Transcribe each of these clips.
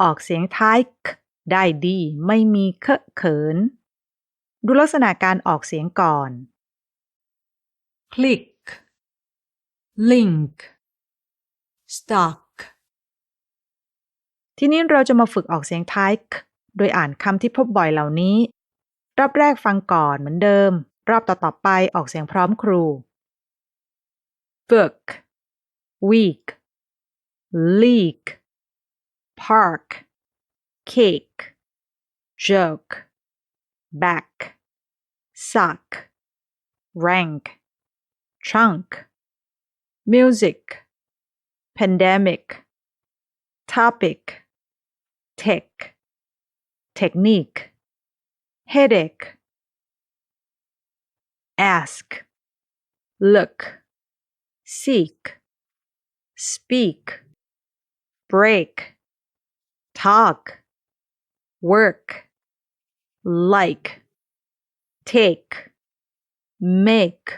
ออกเสียงท้าย k ได้ดีไม่มีเคอะเขิน ดูลักษณะการออกเสียงก่อน click, link, stuck, ทีนี้เราจะมาฝึกออกเสียงท้าย k โดยอ่านคำที่พบบ่อยเหล่านี้ รอบแรกฟังก่อนเหมือนเดิม รอบต่อๆไปออกเสียงพร้อมครู book week leak park cake joke back suck rank trunk music pandemic topic tech technique headache ask look seek speak break talk work like take make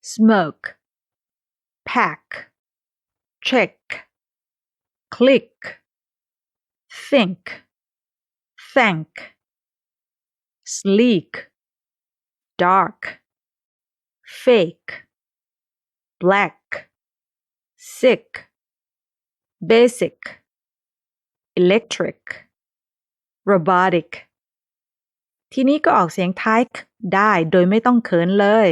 smoke pack check click think thank sleek dark fake black sick basic electric robotic ทีนี้ก็ออกเสียงท้ายได้โดยไม่ต้องเขินเลย